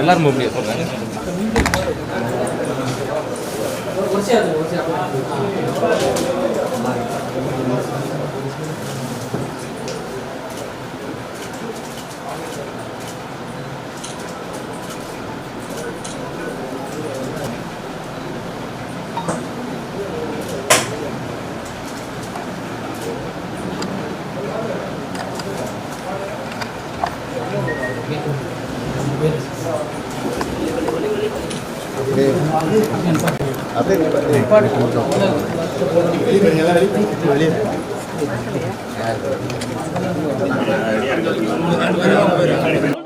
எல்லாரும் முடியும் சொல்றாங்க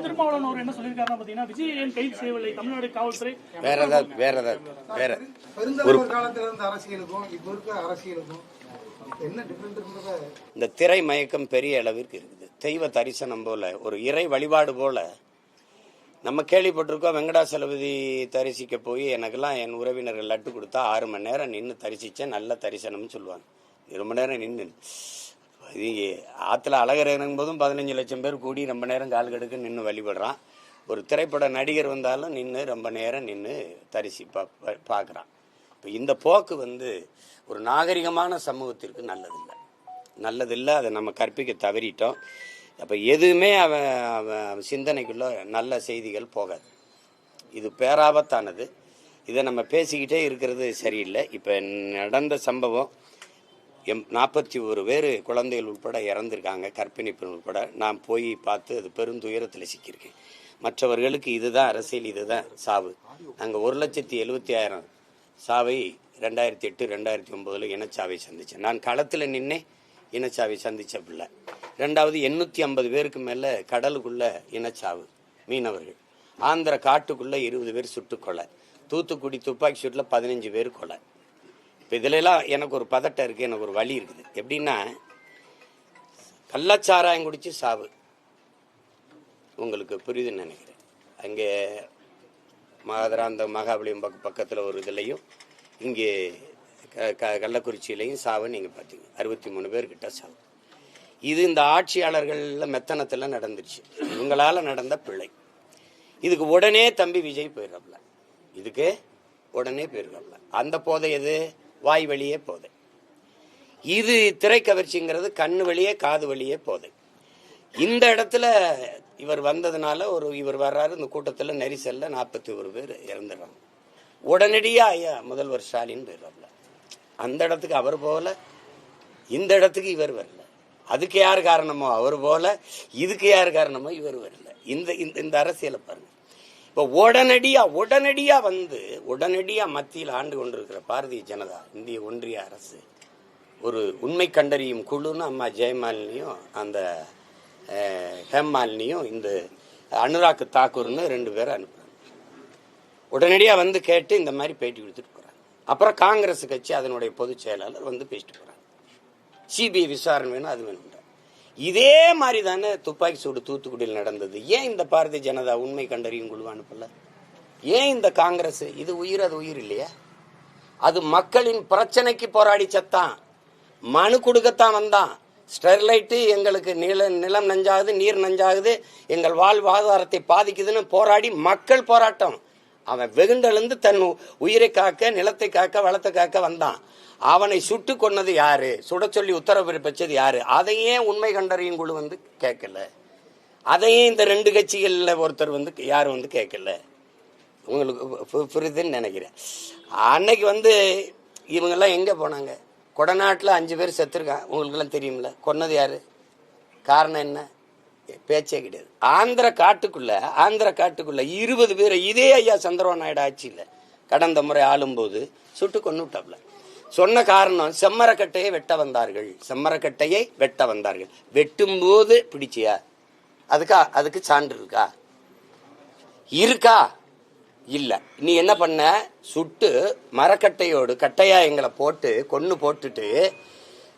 திருமாவளவன் அவர் என்ன சொல்லியிருக்காருன்னா பாத்தீங்கன்னா விஜய் ஏன் கைது செய்யவில்லை தமிழ்நாடு காவல்துறை. வேற ஏதாவது வேற ஏதாவது வேற. பெருந்தலைவர் காலத்துல இருந்த அரசியலுக்கும் இப்ப இருக்க அரசியலுக்கும் என்ன டிஃபரெண்ட் இந்த திரை மயக்கம் பெரிய அளவிற்கு இருக்குது. தெய்வ தரிசனம் போல ஒரு இறை வழிபாடு போல நம்ம கேள்விப்பட்டிருக்கோம் வெங்கடாசலபதி தரிசிக்க போய் எனக்கெல்லாம் என் உறவினர்கள் லட்டு கொடுத்தா ஆறு மணி நேரம் நின்று தரிசித்தேன் நல்ல தரிசனம்னு சொல்லுவாங்க. ரொம்ப நேரம் நின்று இது ஆற்றுல அழகர் போதும் பதினஞ்சு லட்சம் பேர் கூடி ரொம்ப நேரம் கால் கடுக்க நின்று வழிபடுறான். ஒரு திரைப்பட நடிகர் வந்தாலும் நின்று ரொம்ப நேரம் நின்று தரிசி பா பார்க்குறான் இப்போ இந்த போக்கு வந்து ஒரு நாகரிகமான சமூகத்திற்கு நல்லதில்லை. நல்லதில்லை அதை நம்ம கற்பிக்க தவறிட்டோம். அப்போ எதுவுமே அவன் அவன் சிந்தனைக்குள்ள நல்ல செய்திகள் போகாது. இது பேராபத்தானது. இதை நம்ம பேசிக்கிட்டே இருக்கிறது சரியில்லை. இப்போ நடந்த சம்பவம் எம் நாற்பத்தி ஒரு பேர் குழந்தைகள் உட்பட இறந்துருக்காங்க கற்பிணி பெண் உட்பட. நான் போய் பார்த்து அது பெருந்துயரத்தில் சிக்கியிருக்கேன். மற்றவர்களுக்கு இதுதான் அரசியல் இதுதான் சாவு. நாங்கள் ஒரு லட்சத்தி எழுபத்தி ஆயிரம் சாவை ரெண்டாயிரத்தி எட்டு ரெண்டாயிரத்தி ஒம்போதில் இனச்சாவை சந்தித்தேன் நான் களத்தில் நின்னே இனச்சாவை சந்தித்த பிள்ளை. ரெண்டாவது எண்ணூற்றி ஐம்பது பேருக்கு மேலே கடலுக்குள்ள இனச்சாவு மீனவர்கள். ஆந்திர காட்டுக்குள்ள இருபது பேர் சுட்டு கொலை. தூத்துக்குடி துப்பாக்கி சூட்டில் பதினஞ்சு பேர் கொலை. இப்போ இதுலலாம் எனக்கு ஒரு பதட்டம் இருக்குது எனக்கு ஒரு வழி இருக்குது. எப்படின்னா கள்ளச்சாராயம் குடித்து சாவு. உங்களுக்கு புரியுதுன்னு நினைக்கிறேன். அங்கே மகாதராந்த மகாபலியம் பக்க பக்கத்தில் ஒரு இதுலேயும் இங்கே க கள்ளக்குறிச்சியிலையும் சாவை நீங்கள் பார்த்தீங்க. அறுபத்தி மூணு பேர்கிட்ட சாவு. இது இந்த ஆட்சியாளர்களில் மெத்தனத்தில் நடந்துருச்சு இவங்களால் நடந்த பிள்ளை இதுக்கு உடனே தம்பி விஜய் போயிடுறாப்ல. இதுக்கு உடனே போயிடுறாப்ல. அந்த போதை எது? வாய் வழியே போதை. இது திரைக்கவர்ச்சிங்கிறது கண்ணு வழியே காது வழியே போதை. இந்த இடத்துல இவர் வந்ததுனால ஒரு இவர் வர்றாரு இந்த கூட்டத்தில் நெரிசலில் நாற்பத்தி ஒரு பேர் இறந்துடுறாங்க. உடனடியாக ஐயா முதல்வர் ஸ்டாலின் போயிடுறாப்ல. அந்த இடத்துக்கு அவர் போகல. இந்த இடத்துக்கு இவர் வரல. அதுக்கு யார் காரணமோ அவர் போகல. இதுக்கு யார் காரணமோ இவர் வரல. இந்த இந்த இந்த அரசியலை பாருங்க. இப்போ உடனடியாக உடனடியாக வந்து உடனடியாக மத்தியில் ஆண்டு கொண்டிருக்கிற பாரதிய ஜனதா இந்திய ஒன்றிய அரசு ஒரு உண்மை கண்டறியும் குழுன்னு அம்மா ஜெயமாலினியும் அந்த ஹேமாலினியும் இந்த அனுராக் தாக்கூர்னு ரெண்டு பேரை அனுப்புகிறாங்க உடனடியாக வந்து கேட்டு இந்த மாதிரி பேட்டி கொடுத்துட்டு அப்புறம் காங்கிரஸ் கட்சி அதனுடைய பொதுச் செயலாளர் வந்து பேசிட்டு போறாங்க சிபிஐ விசாரணை வேணும் அது வேணும் இதே மாதிரி தானே துப்பாக்கி சூடு தூத்துக்குடியில் நடந்தது. ஏன் இந்த பாரதிய ஜனதா உண்மை கண்டறியும் குழு அனுப்பல? ஏன் இந்த காங்கிரஸ்? இது உயிர் அது உயிர் இல்லையா? அது மக்களின் பிரச்சனைக்கு போராடி சத்தான். மனு கொடுக்கத்தான் வந்தான். ஸ்டெர்லைட்டு எங்களுக்கு நில நிலம் நஞ்சாகுது நீர் நஞ்சாகுது எங்கள் வாழ்வாதாரத்தை பாதிக்குதுன்னு போராடி மக்கள் போராட்டம். அவன் வெகுண்டெழுந்து தன் உயிரை காக்க நிலத்தை காக்க வளத்தை காக்க வந்தான். அவனை சுட்டு கொன்னது யாரு? சுட சொல்லி உத்தரவு பிறப்பிச்சது யாரு? அதையே உண்மை கண்டறியும் குழு வந்து கேட்கல. அதையே இந்த ரெண்டு கட்சிகளில் ஒருத்தர் வந்து யாரும் வந்து கேட்கல. உங்களுக்கு பு- புரியுதுன்னு நினைக்கிறேன். அன்னைக்கு வந்து இவங்கெல்லாம் எங்கே போனாங்க? கொடநாட்டில் அஞ்சு பேர் செத்துருக்கான் உங்களுக்கெல்லாம் தெரியும்ல? கொன்னது யாரு? காரணம் என்ன? பேச்சே கிடையாது. ஆந்திர காட்டுக்குள்ள ஆந்திர காட்டுக்குள்ள இருபது பேரை இதே ஐயா சந்திரபாபு நாயுடு ஆட்சியில் கடந்த முறை ஆளும்போது சுட்டு கொண்டு விட்டாப்ல சொன்ன காரணம் செம்மரக்கட்டையை வெட்ட வந்தார்கள். செம்மரக்கட்டையை வெட்ட வந்தார்கள். வெட்டும் போது பிடிச்சியா? அதுக்கா அதுக்கு சான்று இருக்கா? இருக்கா? இல்லை. நீ என்ன பண்ண? சுட்டு மரக்கட்டையோடு கட்டையா எங்களை போட்டு கொன்று போட்டுட்டு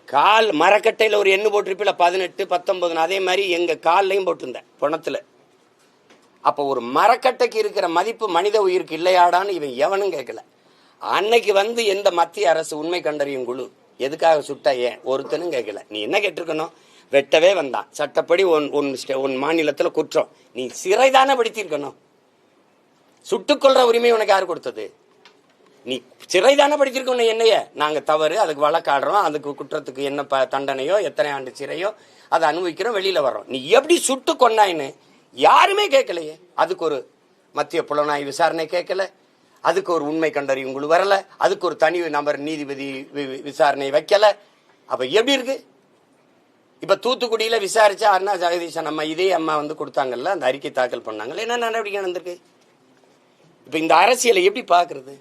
கால் மரக்கட்டையில் ஒரு எண்ணு போட்டிருப்பில பதினெட்டு பத்தொன்பதுன்னு அதே மாதிரி எங்கள் கால்லையும் போட்டிருந்தேன் பணத்தில். அப்போ ஒரு மரக்கட்டைக்கு இருக்கிற மதிப்பு மனித உயிருக்கு இல்லையாடான்னு இவன் எவனும் கேட்கல. அன்னைக்கு வந்து எந்த மத்திய அரசு உண்மை கண்டறியும் குழு எதுக்காக சுட்டா ஏன் ஒருத்தனும் கேட்கல. நீ என்ன கேட்டிருக்கணும்? வெட்டவே வந்தான். சட்டப்படி உன் உன் உன் மாநிலத்தில் குற்றம். நீ சிறை தானே படுத்தியிருக்கணும். சுட்டுக்கொள்ற உரிமை உனக்கு யார் கொடுத்தது? நீ சிறை தானே படிச்சிருக்கணும் என்னைய? நாங்க தவறு அதுக்கு வழக்காடுறோம் அதுக்கு குற்றத்துக்கு என்ன ப தண்டனையோ எத்தனை ஆண்டு சிறையோ அதை அனுபவிக்கிறோம் வெளியில வர்றோம். நீ எப்படி சுட்டு கொன்னாயின்னு யாருமே கேட்கலையே. அதுக்கு ஒரு மத்திய புலனாய்வு விசாரணை கேட்கல. அதுக்கு ஒரு உண்மை கண்டறியும் குழு வரல. அதுக்கு ஒரு தனி நபர் நீதிபதி வி- விசாரணை வைக்கல. அப்ப எப்படி இருக்கு? இப்ப தூத்துக்குடியில விசாரிச்சா அண்ணா ஜெகதீசன் அம்மா இதே அம்மா வந்து கொடுத்தாங்கல்ல அந்த அறிக்கை தாக்கல் பண்ணாங்கல்ல என்ன நடவடிக்கை நடந்திருக்கு? இப்ப இந்த அரசியலை எப்படி பார்க்குறது?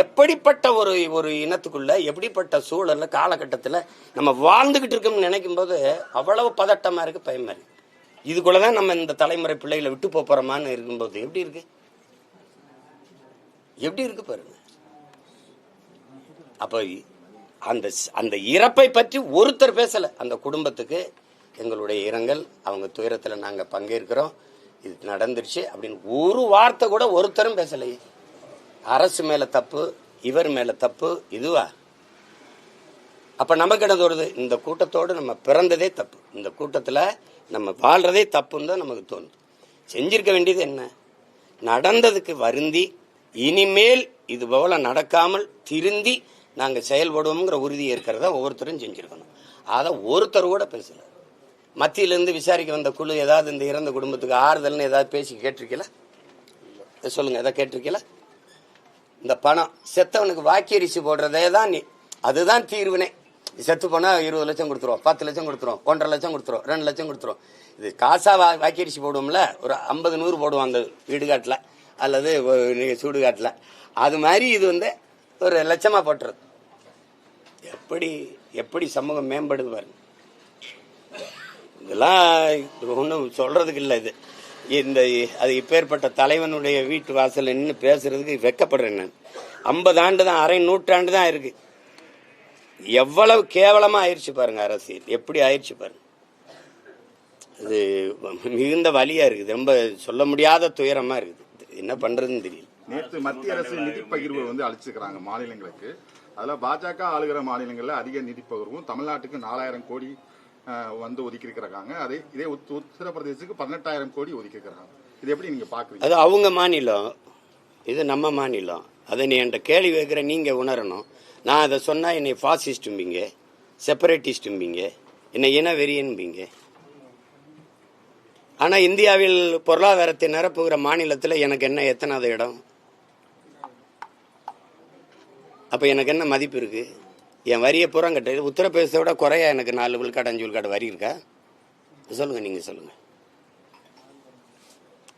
எப்படிப்பட்ட ஒரு ஒரு இனத்துக்குள்ள எப்படிப்பட்ட சூழல்ல காலகட்டத்தில் நம்ம வாழ்ந்துகிட்டு இருக்கோம்னு நினைக்கும் போது அவ்வளவு பதட்டமா இருக்கு பயமா இருக்கு. இதுக்குள்ளதான் நம்ம இந்த தலைமுறை பிள்ளைகளை விட்டு போறோமான்னு இருக்கும்போது எப்படி இருக்கு? எப்படி இருக்கு பாருங்க. அப்போ அந்த அந்த இறப்பை பற்றி ஒருத்தர் பேசல. அந்த குடும்பத்துக்கு எங்களுடைய இரங்கல். அவங்க துயரத்தில் நாங்கள் பங்கேற்கிறோம். இது நடந்துருச்சு அப்படின்னு ஒரு வார்த்தை கூட ஒருத்தரும் பேசலையே. அரசு மேல தப்பு இவர் மேல தப்பு இதுவா? அப்ப நமக்கு என்ன தோணுது? இந்த கூட்டத்தோடு நம்ம பிறந்ததே தப்பு. இந்த கூட்டத்துல நம்ம வாழ்றதே தப்புன்னு தான் நமக்கு தோணுது. செஞ்சிருக்க வேண்டியது என்ன? நடந்ததுக்கு வருந்தி இனிமேல் இது போல நடக்காமல் திருந்தி நாங்கள் செயல்படுவோம்ங்கிற உறுதி இருக்கிறத ஒவ்வொருத்தரும் செஞ்சுருக்கணும். அதை ஒருத்தர் கூட பேசல. மத்தியிலேருந்து விசாரிக்க வந்த குழு ஏதாவது இந்த இறந்த குடும்பத்துக்கு ஆறுதல்னு ஏதாவது பேசி கேட்டிருக்கல சொல்லுங்க எதாவது கேட்டிருக்கீங்களா? இந்த பணம். செத்தவனுக்கு வாக்கியரிசி போடுறதே தான் நீ. அதுதான் தீர்வுனே. செத்து போனால் இருபது லட்சம் கொடுத்துருவோம் பத்து லட்சம் கொடுத்துருவோம் ஒன்றரை லட்சம் கொடுத்துருவோம் ரெண்டு லட்சம் கொடுத்துருவோம் இது காசா வா வாக்கியரிசி போடுவோம்ல ஒரு ஐம்பது நூறு போடுவோம் அந்த வீடுகாட்டில் அல்லது சூடுகாட்டில். அது மாதிரி இது வந்து ஒரு லட்சமாக போட்டுறது. எப்படி எப்படி சமூகம் மேம்படுது பாருங்க. இதெல்லாம் ஒன்றும் சொல்கிறதுக்கு இல்லை இது. இந்த அது இப்பேற்பட்ட தலைவனுடைய வீட்டு வாசல் நின்று பேசுறதுக்கு வெக்கப்படுறேன் நான். ஐம்பது ஆண்டு தான் அரை நூற்றாண்டு தான் இருக்கு. எவ்வளவு கேவலமா ஆயிடுச்சு பாருங்க அரசியல். எப்படி ஆயிடுச்சு பாருங்க. அது மிகுந்த வழியா இருக்குது. ரொம்ப சொல்ல முடியாத துயரமா இருக்குது. என்ன பண்றதுன்னு தெரியல. நேற்று மத்திய அரசு நிதி பகிர்வு வந்து அழிச்சுக்கிறாங்க மாநிலங்களுக்கு. அதில் பாஜக ஆளுகிற மாநிலங்களில் அதிக நிதி பகிர்வும் தமிழ்நாட்டுக்கு நாலாயிரம் கோடி வந்து ஒதுக்கி இருக்கிறாங்க அதே இதே உத்- உத்தரப்பிரதேசத்துக்கு பதினெட்டாயிரம் கோடி ஒதுக்கி இருக்கிறாங்க இது எப்படி நீங்க பாக்குறீங்க? அது அவங்க மாநிலம். இது நம்ம மாநிலம். அதை நீ என்கிட்ட கேள்வி வைக்கிற நீங்க உணரணும். நான் அதை சொன்னா என்னை ஃபாசிஸ்டும்பிங்க செப்பரேட்டிஸ்டும்பிங்க என்னை இன ஆனால் இந்தியாவில் பொருளாதாரத்தை நிரப்புகிற மாநிலத்தில் எனக்கு என்ன எத்தனாவது இடம்? அப்போ எனக்கு என்ன மதிப்பு இருக்குது என் வரியை புறம் கட்டுறது உத்தரப்பிரதேசத்தை விட குறையா எனக்கு நாலு விழுக்காடு அஞ்சு விழுக்காடு வரி இருக்கா? சொல்லுங்கள் நீங்கள் சொல்லுங்கள்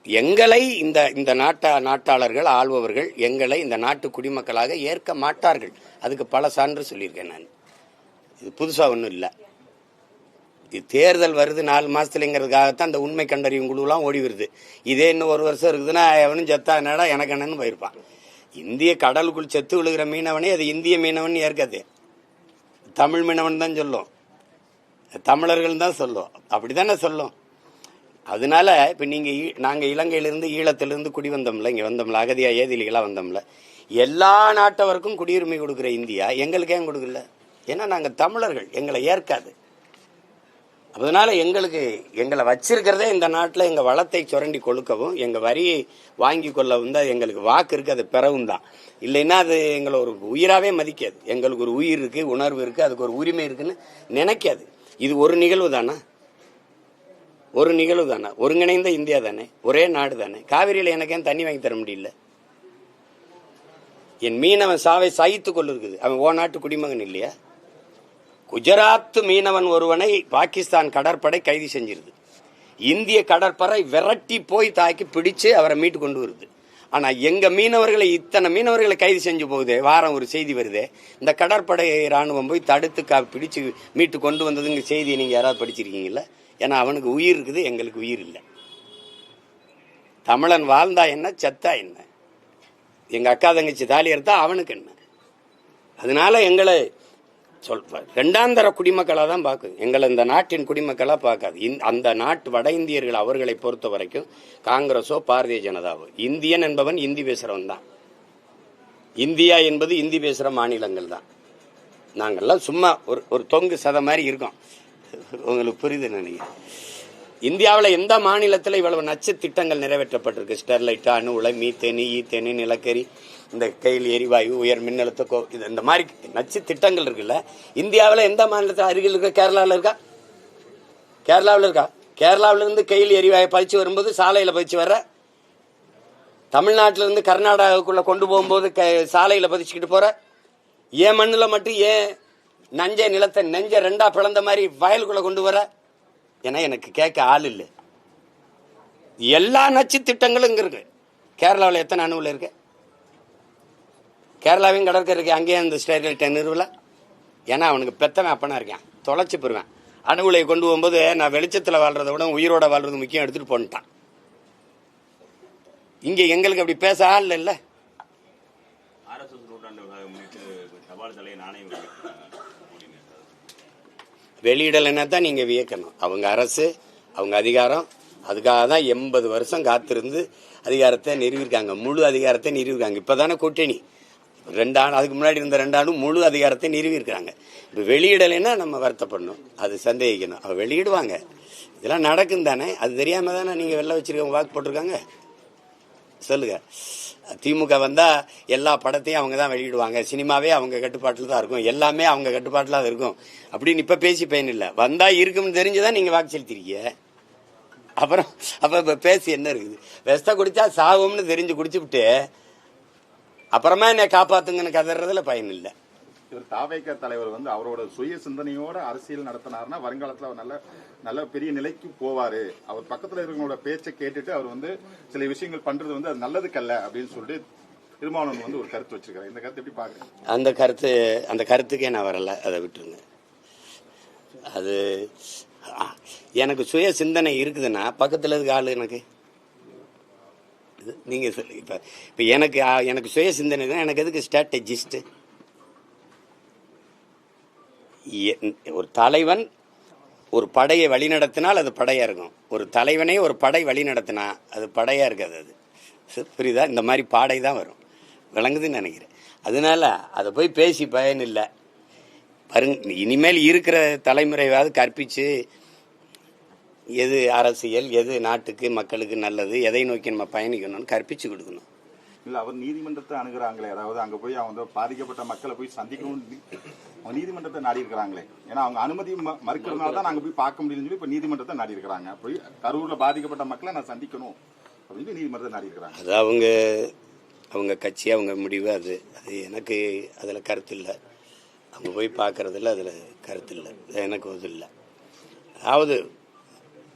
எங்களை இந்த இந்த நாட்டா நாட்டாளர்கள் ஆள்பவர்கள் எங்களை இந்த நாட்டு குடிமக்களாக ஏற்க மாட்டார்கள். அதுக்கு பல சான்று சொல்லியிருக்கேன் நான். இது புதுசாக ஒன்றும் இல்லை. இது தேர்தல் வருது நாலு மாதத்துலங்கிறதுக்காகத்தான் அந்த உண்மை கண்டறியும் குழுலாம் ஓடி வருது. இதே இன்னும் ஒரு வருஷம் இருக்குதுன்னா எவனும் செத்தா என்னடா எனக்கு என்னன்னு போயிருப்பான். இந்திய கடலுக்குள் செத்து விழுகிற மீனவனே அது இந்திய மீனவன் ஏற்காது. தமிழ் மீனவன் தான் சொல்லும். தமிழர்கள் தான் சொல்லும். அப்படிதானே சொல்லும். அதனால இப்போ நீங்கள் நாங்கள் இலங்கையிலேருந்து இலங்கையிலிருந்து ஈழத்திலிருந்து குடி வந்தோம்ல இங்கே வந்தோம்ல அகதியா ஏதிலிகளாக வந்தோம்ல எல்லா நாட்டவருக்கும் குடியுரிமை கொடுக்குற இந்தியா எங்களுக்கு ஏன் கொடுக்கல. ஏன்னா நாங்கள் தமிழர்கள் எங்களை ஏற்காது. அதனால எங்களுக்கு எங்களை வச்சிருக்கிறதே இந்த நாட்டில் எங்கள் வளத்தை சுரண்டி கொழுக்கவும் எங்கள் வரியை வாங்கி கொள்ளவும் தான் எங்களுக்கு வாக்கு இருக்குது அது பிறவும் தான். இல்லைன்னா அது எங்களை ஒரு உயிராகவே மதிக்காது. எங்களுக்கு ஒரு உயிர் இருக்குது உணர்வு இருக்குது அதுக்கு ஒரு உரிமை இருக்குன்னு நினைக்காது. இது ஒரு நிகழ்வு தானா? ஒரு நிகழ்வு தானே? ஒருங்கிணைந்த இந்தியா தானே? ஒரே நாடு தானே? காவிரியில் எனக்கு ஏன் தண்ணி வாங்கி தர முடியல? என் மீனவன் சாவை சாய்த்து கொள்ளிருக்குது அவன் ஓ நாட்டு குடிமகன் இல்லையா? குஜராத் மீனவன் ஒருவனை பாகிஸ்தான் கடற்படை கைது செஞ்சிருது. இந்திய கடற்படை விரட்டி போய் தாக்கி பிடிச்சு அவரை மீட்டு கொண்டு வருது. ஆனால் எங்க மீனவர்களை இத்தனை மீனவர்களை கைது செஞ்சு போகுதே வாரம் ஒரு செய்தி வருதே இந்த கடற்படை ராணுவம் போய் தடுத்து கா- பிடிச்சு மீட்டு கொண்டு வந்ததுங்க செய்தியை நீங்கள் யாராவது படிச்சிருக்கீங்களா ஏன்னா அவனுக்கு உயிர் இருக்குது எங்களுக்கு உயிர் இல்லை. தமிழன் வாழ்ந்தா என்ன செத்தா என்ன? எங்கள் அக்கா தங்கச்சி தாலி எடுத்தா அவனுக்கு என்ன? அதனால எங்களை சொல் ரெண்டாந்தர குடிமக்களாக தான் பார்க்குது எங்களை இந்த நாட்டின் குடிமக்களாக பார்க்காது. இந் அந்த நாட்டு வட இந்தியர்கள் அவர்களை பொறுத்த வரைக்கும் காங்கிரஸோ பாரதிய ஜனதாவோ. இந்தியன் என்பவன் இந்தி பேசுகிறவன் தான். இந்தியா என்பது இந்தி பேசுகிற மாநிலங்கள் தான். நாங்கள்லாம் சும்மா ஒரு ஒரு தொங்கு சதை மாதிரி இருக்கோம். உங்களுக்கு புரியுது நினைக்கிறேன். இந்தியாவில் எந்த மாநிலத்தில் இவ்வளவு நச்சு திட்டங்கள் நிறைவேற்றப்பட்டிருக்கு? ஸ்டெர்லைட் அணு உலை மீத்தேனி ஈத்தேனி நிலக்கரி. இந்த கையில் எரிவாயு உயர் மின்னழுத்த கோ இது இந்த மாதிரி நச்சு திட்டங்கள் இருக்குல்ல இந்தியாவில் எந்த மாநிலத்தில் அருகில் இருக்க கேரளாவில் இருக்கா? கேரளாவில் இருக்கா? கேரளாவிலேருந்து கையில் எரிவாயு பதிச்சு வரும்போது சாலையில் பதிச்சு வர தமிழ்நாட்டிலேருந்து இருந்து கொண்டு போகும்போது க சாலையில் பதிச்சுக்கிட்டு போகிற ஏன் மண்ணில் மட்டும் ஏன் நஞ்சை நிலத்தை நெஞ்ச ரெண்டா பிளந்த மாதிரி வயலுக்குள்ளே கொண்டு வர? ஏன்னா எனக்கு கேட்க ஆள் இல்லை. எல்லா நச்சு திட்டங்களும் இங்கே இருக்கு. கேரளாவில் எத்தனை அணுவில் இருக்குது கேரளாவையும் கடற்கரை இருக்கு அங்கேயும் அந்த ஸ்டேட் நிறுவல. ஏன்னா அவனுக்கு பெத்தவன் அப்பனா இருக்கேன். தொலைச்சு போயிருவேன். அணு உலையை கொண்டு போகும்போது நான் வெளிச்சத்தில் வாழ்றதை விட உயிரோட வாழ்றது முக்கியம் எடுத்துட்டு போன்ட்டான். இங்க எங்களுக்கு அப்படி பேச ஆள் இல்ல. வெளியிடலைன்னா தான் நீங்க வியக்கணும். அவங்க அரசு அவங்க அதிகாரம் அதுக்காக தான் எண்பது வருஷம் காத்திருந்து அதிகாரத்தை நிறுவிருக்காங்க முழு அதிகாரத்தை நிறுவிருக்காங்க இப்பதானே கூட்டணி. ரெண்டு ஆண்டு அதுக்கு முன்னாடி இருந்த ரெண்டு ஆண்டும் முழு அதிகாரத்தை நிறுவிருக்காங்க இப்போ வெளியிடலைன்னா நம்ம வருத்தப்படணும். அது சந்தேகிக்கணும். அவள் வெளியிடுவாங்க. இதெல்லாம் நடக்கும் தானே? அது தெரியாமல் தானே நீங்கள் வெளில வச்சுருக்கவங்க வாக்கு போட்டிருக்காங்க? சொல்லுங்க. திமுக வந்தால் எல்லா படத்தையும் அவங்க தான் வெளியிடுவாங்க. சினிமாவே அவங்க கட்டுப்பாட்டில் தான் இருக்கும். எல்லாமே அவங்க கட்டுப்பாட்டில் தான் இருக்கும். அப்படின்னு இப்போ பேசி பயன் இல்லை. வந்தால் இருக்கும்னு தெரிஞ்சு தான் நீங்கள் வாக்கு செலுத்திருக்கீங்க? அப்புறம் அப்போ இப்போ பேசி என்ன இருக்குது? வெஸ்த குடித்தா சாகும்னு தெரிஞ்சு குடிச்சுவிட்டு அப்புறமா என்னை காப்பாத்துங்கன்னு கதறதுல பயன் இல்லை. இவர் தாவேக தலைவர் வந்து அவரோட சுய சிந்தனையோட அரசியல் நடத்தினாருன்னா வருங்காலத்துல அவர் நல்ல நல்ல பெரிய நிலைக்கு போவாரு. அவர் பக்கத்துல இருக்கிறவங்களோட பேச்சை கேட்டுட்டு அவர் வந்து சில விஷயங்கள் பண்றது வந்து அது நல்லதுக்கல்ல அப்படின்னு சொல்லிட்டு திருமாவளவன் வந்து ஒரு கருத்து வச்சிருக்காரு இந்த கருத்து எப்படி பாக்குறீங்க அந்த கருத்து அந்த கருத்துக்கே நான் வரல. அதை விட்டுருங்க. அது எனக்கு சுய சிந்தனை இருக்குதுன்னா பக்கத்துல இருக்க ஆளு எனக்கு இது. நீங்கள் சொல்லி இப்போ இப்போ எனக்கு எனக்கு சுய சிந்தனை தான். எனக்கு எதுக்கு ஸ்ட்ராட்டஜிஸ்ட்டு ஒரு தலைவன் ஒரு படையை வழிநடத்தினால் அது படையா இருக்கும். ஒரு தலைவனே ஒரு படை வழிநடத்தினா அது படையா இருக்காது அது. புரியுதா? இந்த மாதிரி பாடை தான் வரும். விளங்குதுன்னு நினைக்கிறேன். அதனால அதை போய் பேசி பயன் இல்லை. பாருங்க இனிமேல் இருக்கிற தலைமுறையாவது கற்பிச்சு எது அரசியல் எது நாட்டுக்கு மக்களுக்கு நல்லது எதை நோக்கி நம்ம பயணிக்கணும்னு கற்பிச்சு கொடுக்கணும். இல்ல அவர் நீதிமன்றத்தை அணுகுறாங்களே. அதாவது அங்க போய் அவங்க பாதிக்கப்பட்ட மக்களை போய் சந்திக்கணும் நீதிமன்றத்தை நாடி இருக்கிறாங்களே ஏன்னா அவங்க அனுமதி மறுக்கிறதுனால தான் நாங்க போய் பார்க்க முடியும்னு சொல்லி இப்ப நீதிமன்றத்தை நாடி இருக்கிறாங்க போய் கரூர்ல பாதிக்கப்பட்ட மக்களை நான் சந்திக்கணும் அப்படின்னு நீதிமன்றத்தை நாடி இருக்கிறாங்க அது அவங்க அவங்க கட்சி அவங்க முடிவு அது அது எனக்கு அதில் கருத்து இல்லை அவங்க போய் பார்க்கறதுல அதில் கருத்து இல்லை எனக்கு இது இல்லை அதாவது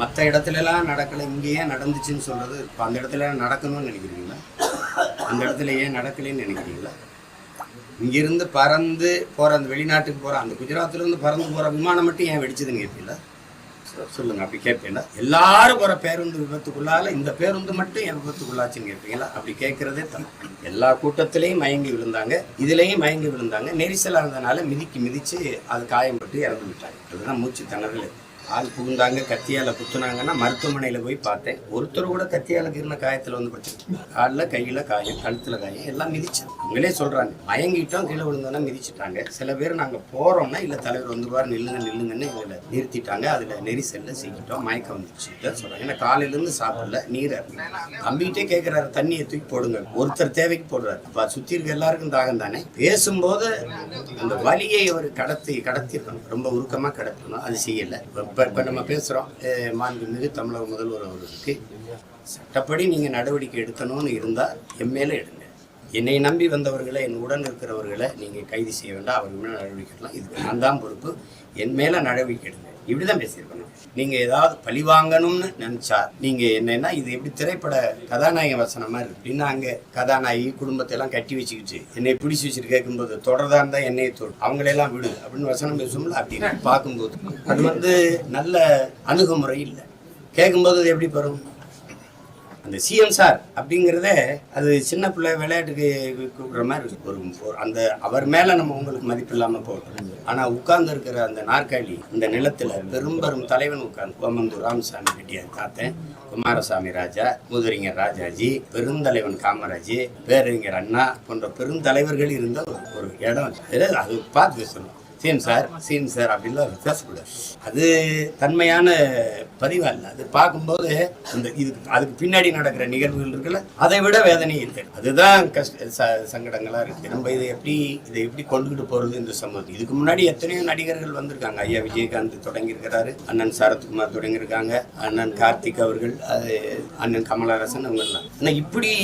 மற்ற இடத்துலலாம் நடக்கலை இங்கே ஏன் நடந்துச்சுன்னு சொல்கிறது இப்போ அந்த இடத்துல நடக்கணும்னு நினைக்கிறீங்களா? அந்த இடத்துல ஏன் நடக்கலைன்னு நினைக்கிறீங்களா? இங்கிருந்து பறந்து போகிற அந்த வெளிநாட்டுக்கு போகிற அந்த குஜராத்லேருந்து பறந்து போகிற விமானம் மட்டும் ஏன் வெடிச்சதுன்னு கேட்பீங்களா சொல்லுங்கள் அப்படி கேட்பீங்களா எல்லாரும் போகிற பேருந்து விபத்துக்குள்ளால இந்த பேருந்து மட்டும் ஏன் விபத்துக்குள்ளாச்சுன்னு கேட்பீங்களா அப்படி கேட்குறதே தப்பு. எல்லா கூட்டத்திலையும் மயங்கி விழுந்தாங்க இதுலேயும் மயங்கி விழுந்தாங்க நெரிசலாக இருந்தனால மிதிக்கு மிதித்து அது காயம்பட்டு இறந்து விட்டாங்க. அதுதான் மூச்சு திணறல். ஆள் புகுந்தாங்க கத்தியால குத்துனாங்கன்னா மருத்துவமனையில போய் பார்த்தேன். ஒருத்தர் கூட கத்தியால இருந்த காயத்துல வந்து படுத்து காலில் கையில காயம் கழுத்துல காயம் எல்லாம் மிதிச்சு. அவங்களே சொல்றாங்க மயங்கிட்டோம் கீழே விழுந்தோன்னா மிதிச்சிட்டாங்க. சில பேர் நாங்க போறோம்னா இல்ல தலைவர் வந்துருவார் நில்லுங்க நில்லுங்கன்னு எங்களை நிறுத்திட்டாங்க. அதுல நெரிசல்ல சிக்கிட்டோம் மயக்கம் வந்துச்சு. சொல்கிறாங்க சொல்றாங்க. ஏன்னா காலையில இருந்து சாப்பிடல நீர் தம்பிகிட்டே கேட்கிறாரு தண்ணியை தூக்கி போடுங்க. ஒருத்தர் தேவைக்கு போடுறாரு. இப்போ சுத்தி இருக்க எல்லாருக்கும் தாகம் தானே? பேசும்போது அந்த வலியை அவர் கடத்தி கடத்திருக்கணும் ரொம்ப உருக்கமா கடத்தணும். அது செய்யல. இப்ப இப்போ இப்போ நம்ம பேசுகிறோம் மாண்புமிகு தமிழக முதல்வர் அவர்களுக்கு. சட்டப்படி நீங்கள் நடவடிக்கை எடுக்கணும்னு இருந்தால் என் மேலே எடுங்க. என்னை நம்பி வந்தவர்களை என் உடன் இருக்கிறவர்களை நீங்கள் கைது செய்ய வேண்டாம். அவர் மேலே நடவடிக்கை எடுக்கலாம். இதுக்கு நான் தான் பொறுப்பு. என் மேலே நடவடிக்கை எடுங்க. இப்படி தான் பேசியிருக்கணும். நீங்கள் ஏதாவது பழி வாங்கணும்னு நினச்சா நீங்கள் என்னன்னா இது எப்படி திரைப்பட கதாநாயக வசனம் மாதிரி அப்படின்னா அங்கே கதாநாயகி குடும்பத்தை எல்லாம் கட்டி வச்சுக்கிட்டு என்னை பிடிச்சி வச்சுட்டு கேட்கும்போது தொடர்தா இருந்தால் என்னையை தொடு. அவங்களெல்லாம் விடு அப்படின்னு வசனம் பேசும்ல அப்படின்னு பார்க்கும்போது. அது வந்து நல்ல அணுகுமுறை இல்லை. கேட்கும்போது அது எப்படி பெறும்? அந்த சிஎம் சார் அப்படிங்கிறதே அது சின்ன பிள்ளை விளையாட்டுக்கு கூப்பிடுற மாதிரி இருக்கு. ஒரு அந்த அவர் மேலே நம்ம உங்களுக்கு மதிப்பு இல்லாமல் போகணும் ஆனால் உட்கார்ந்து இருக்கிற அந்த நாற்காலி இந்த நிலத்தில் பெரும்பெரும் தலைவன் உட்கார்ந்து ஓமந்தூர் ராமசாமி ரெட்டியார் தாத்தன் குமாரசாமி ராஜா முதுரிஞர் ராஜாஜி பெருந்தலைவன் காமராஜ் பேரறிஞர் அண்ணா போன்ற பெருந்தலைவர்கள் இருந்த ஒரு இடம். அது பார்த்து சொல்லணும் சீன் சார் சீன் சார் அப்படின்லாம் பேசக்கூடாது. அது தன்மையான பதிவு அல்ல. அது பார்க்கும்போது அந்த இதுக்கு அதுக்கு பின்னாடி நடக்கிற நிகழ்வுகள் இருக்குல்ல அதை விட வேதனை இல்லை. அதுதான் கஷ்ட ச- இருக்குது நம்ம இதை எப்படி இதை எப்படி கொண்டுகிட்டு போகிறது இந்த சம்பவம் இதுக்கு முன்னாடி எத்தனையோ நடிகர்கள் வந்திருக்காங்க. ஐயா விஜயகாந்த் தொடங்கியிருக்கிறாரு அண்ணன் சரத்குமார் தொடங்கியிருக்காங்க அண்ணன் கார்த்திக் அவர்கள் அது அண்ணன் கமலஹாசன் அவங்கெல்லாம். ஆனால் இப்படி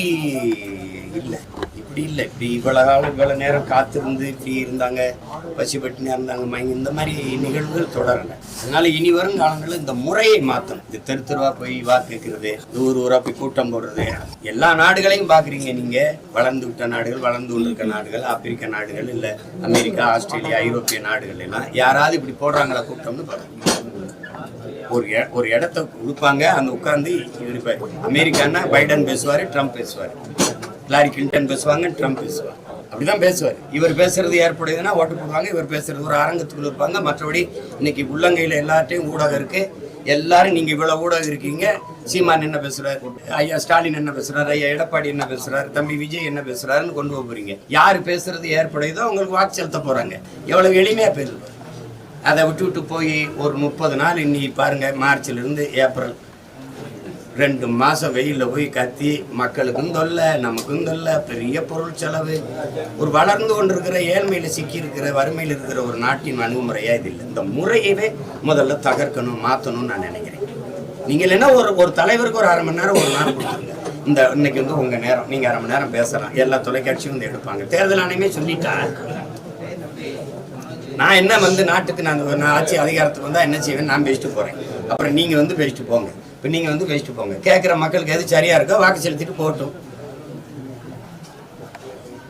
இல்லை. இப்படி இல்லை. இப்படி இவ்வளோ இவ்வளோ நேரம் காத்திருந்து இப்படி இருந்தாங்க. பசிபட்டினி இருந்தாங்க இந்த மாதிரி நிகழ்வுகள் தொடரல. அதனால இனி வரும் காலங்களில் இந்த முறையை மாற்றணும் இது தெரு தெருவா போய் வாக்கு கேட்கறது ஊர் ஊரா போய் கூட்டம் போடுறது. எல்லா நாடுகளையும் பாக்குறீங்க நீங்க. வளர்ந்து விட்ட நாடுகள் வளர்ந்து கொண்டிருக்க நாடுகள் ஆப்பிரிக்க நாடுகள் இல்ல அமெரிக்கா ஆஸ்திரேலியா ஐரோப்பிய நாடுகள் எல்லாம் யாராவது இப்படி போடுறாங்களா கூட்டம்னு பாருங்க ஒரு ஒரு இடத்த கொடுப்பாங்க அந்த உட்கார்ந்து இவர் இப்ப அமெரிக்கான்னா பைடன் பேசுவாரு ட்ரம்ப் பேசுவாரு. லாரி கிளின்டன் பேசுவாங்க ட்ரம்ப் பேசுவார். அப்படிதான் பேசுவார். இவர் பேசுறது ஏற்படுதுன்னா ஓட்டு போடுவாங்க இவர் பேசுறது ஒரு அரங்கத்துக்குள்ள இருப்பாங்க. மற்றபடி இன்னைக்கு உள்ளங்கையில எல்லார்ட்டையும் ஊடகம் இருக்கு. எல்லாரும் நீங்க இவ்வளவு ஊடகம் இருக்கீங்க. சீமான் என்ன பேசுறாரு? ஐயா ஸ்டாலின் என்ன பேசுறாரு? ஐயா எடப்பாடி என்ன பேசுறாரு? தம்பி விஜய் என்ன பேசுறாருன்னு கொண்டு போக போறீங்க. யாரு பேசுறது ஏற்படையுதோ அவங்களுக்கு வாக்கு செலுத்த போறாங்க. எவ்வளவு எளிமையா பேசுவார் அதை விட்டு விட்டு போய் ஒரு முப்பது நாள் இன்னைக்கு பாருங்க மார்ச்ல இருந்து ஏப்ரல் ரெண்டு மாசம் வெயிலில் போய் கத்தி மக்களுக்கும் தொல்லை நமக்கும் தொல்லை பெரிய பொருள் செலவு. ஒரு வளர்ந்து கொண்டிருக்கிற ஏழ்மையில சிக்கியிருக்கிற வறுமையில் இருக்கிற ஒரு நாட்டின் அணுகுமுறையா இது இல்லை. இந்த முறையவே முதல்ல தகர்க்கணும் மாத்தணும்னு நான் நினைக்கிறேன். நீங்கள் என்ன ஒரு ஒரு தலைவருக்கு ஒரு அரை மணி நேரம் ஒரு நேரம் கொடுத்துருங்க. இந்த இன்னைக்கு வந்து உங்க நேரம் நீங்க அரை மணி நேரம் பேசலாம். எல்லா தொலைக்காட்சியும் வந்து எடுப்பாங்க. தேர்தல் ஆணையமே சொல்லிட்டா? நான் என்ன வந்து நாட்டுக்கு நான் நான் ஆட்சி அதிகாரத்துக்கு வந்தா என்ன செய்வேன்? நான் பேசிட்டு போறேன். அப்புறம் நீங்க வந்து பேசிட்டு போங்க. இப்போ நீங்கள் வந்து பேசிட்டு போங்க. கேட்குற மக்களுக்கு எது சரியாக இருக்கோ வாக்கு செலுத்திட்டு போகட்டும்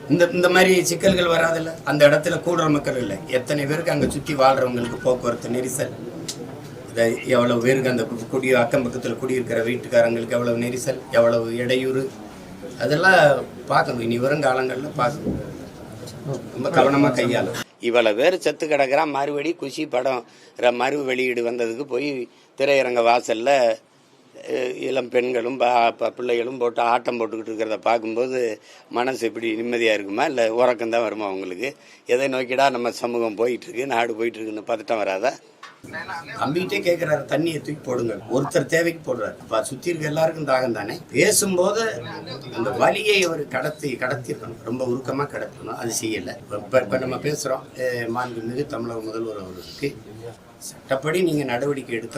இந்த இந்த மாதிரி சிக்கல்கள் வராதுல்ல? அந்த இடத்துல கூடுற மக்கள் இல்லை. எத்தனை பேருக்கு அங்கே சுற்றி வாழ்கிறவங்களுக்கு போக்குவரத்து நெரிசல்? இதை எவ்வளவு பேருக்கு அந்த கு- குடி அக்கம் பக்கத்தில் குடியிருக்கிற வீட்டுக்காரங்களுக்கு எவ்வளவு நெரிசல்? எவ்வளவு இடையூறு? அதெல்லாம் பார்க்கணும். இனி வரும் காலங்களில் பார்க்கணும். ரொம்ப கவனமாக கையாளும் இவ்வளோ பேர் செத்து கிடக்குறான். மறுபடி குஷி படம் ர- மறு வெளியீடு வந்ததுக்கு போய் திரையரங்க வாசலில் இளம் பெண்களும் பிள்ளைகளும் போட்டு ஆட்டம் போட்டுக்கிட்டு இருக்கிறத பார்க்கும்போது மனசு எப்படி நிம்மதியாக இருக்குமா? இல்லை உறக்கம் தான் வருமா அவங்களுக்கு எதை நோக்கிடா நம்ம சமூகம் போயிட்டுருக்கு நாடு போயிட்டு இருக்குன்னு பதட்டம் வராதா? நம்பிக்கிட்டே கேட்குறாரு தண்ணியை தூக்கி போடுங்க ஒருத்தர் தேவைக்கு போடுறாரு. இப்போ சுற்றி இருக்க எல்லாருக்கும் தாகம் தானே? பேசும்போது அந்த வலியை அவர் கடத்தி கடத்திருக்கணும். ரொம்ப உருக்கமாக கடத்தணும் அது செய்யலை. இப்போ இப்போ நம்ம பேசுகிறோம் மாண்புமிகு தமிழக முதல்வர் அவர்களுக்கு. சட்டப்படி நீங்கள் நடவடிக்கை எடுக்க